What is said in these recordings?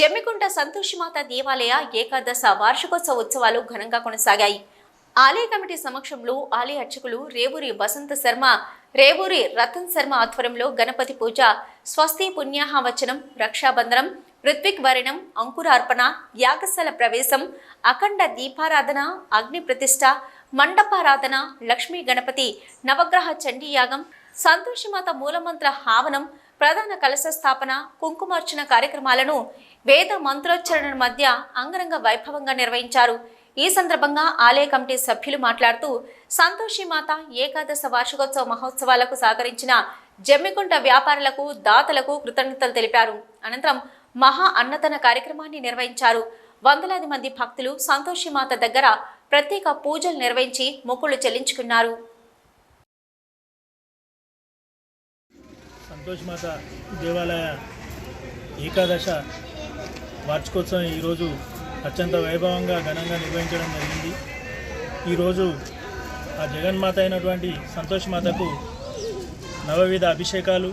జమ్మికుంట సంతోషిమాత దేవాలయ ఏకాదశ వార్షికోత్సవ ఉత్సవాలు ఘనంగా కొనసాగాయి. ఆలయ కమిటీ సమక్షంలో ఆలయ అర్చకులు రేవూరి వసంత శర్మ రేవూరి రతన్ శర్మ ఆధ్వర్యంలో గణపతి పూజ స్వస్తి పుణ్యాహవచనం రక్షాబంధనం ఋత్విక్ వరణం అంకురార్పణ యాగశాల ప్రవేశం అఖండ దీపారాధన అగ్ని ప్రతిష్ట మండపారాధన లక్ష్మీ గణపతి నవగ్రహ చండీయాగం సంతోషిమాత సంతోషమాత మూలమంత్ర హావనం ప్రధాన కలశ స్థాపన కుంకుమార్చన కార్యక్రమాలను వేద మంత్రోచ్చరణ మధ్య అంగరంగ వైభవంగా నిర్వహించారు. ఈ సందర్భంగా ఆలయ కమిటీ సభ్యులు మాట్లాడుతూ సంతోషిమాత ఏకాదశ వార్షికోత్సవ మహోత్సవాలకు సహకరించిన జమ్మికుంట వ్యాపారులకు దాతలకు కృతజ్ఞతలు తెలిపారు. అనంతరం మహా అన్నదాన కార్యక్రమాన్ని నిర్వహించారు. వందలాది మంది భక్తులు సంతోషిమాత దగ్గర ప్రత్యేక పూజలు నిర్వహించి మొక్కులు చెల్లించుకున్నారు. సంతోష్ మాత దేవాలయ ఏకాదశ వార్షికోత్సవం ఈరోజు అత్యంత వైభవంగా ఘనంగా నిర్వహించడం జరిగింది. ఈరోజు ఆ జగన్మాత అయినటువంటి సంతోష్ మాతకు నవవిధ అభిషేకాలు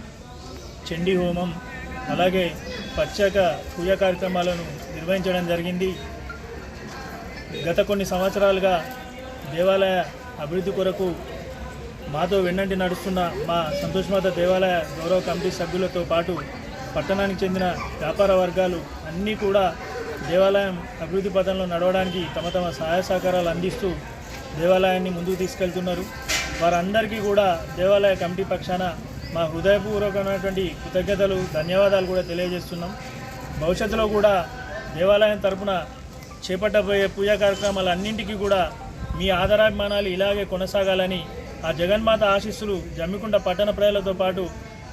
చండీ హోమం అలాగే ప్రత్యేక పూజా కార్యక్రమాలను నిర్వహించడం జరిగింది. గత కొన్ని సంవత్సరాలుగా దేవాలయ అభివృద్ధి కొరకు మాతో వెన్నంటి నడుస్తున్న మా సంతోషమాత దేవాలయ గౌరవ కమిటీ సభ్యులతో పాటు పట్టణానికి చెందిన వ్యాపార వర్గాలు అన్నీ కూడా దేవాలయం అభివృద్ధి పథంలో నడవడానికి తమ తమ సహాయ సహకారాలు అందిస్తూ దేవాలయాన్ని ముందుకు తీసుకెళ్తున్నారు. వారందరికీ కూడా దేవాలయ కమిటీ పక్షాన మా హృదయపూర్వకమైనటువంటి కృతజ్ఞతలు ధన్యవాదాలు కూడా తెలియజేస్తున్నాం. భవిష్యత్తులో కూడా దేవాలయం తరపున చేపట్టబోయే పూజా కార్యక్రమాలన్నింటికీ కూడా మీ ఆదరాభిమానాలు ఇలాగే కొనసాగాలని ఆ జగన్మాత ఆశీస్సులు జమ్మికుంట పట్టణ ప్రజలతో పాటు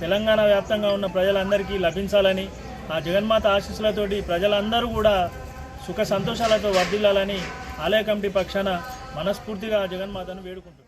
తెలంగాణ వ్యాప్తంగా ఉన్న ప్రజలందరికీ లభించాలని ఆ జగన్మాత ఆశీస్సులతోటి ప్రజలందరూ కూడా సుఖ సంతోషాలతో వర్ధిల్లాలని ఆలయ కమిటీ పక్షాన మనస్ఫూర్తిగా ఆ జగన్మాతను వేడుకుంటున్నాను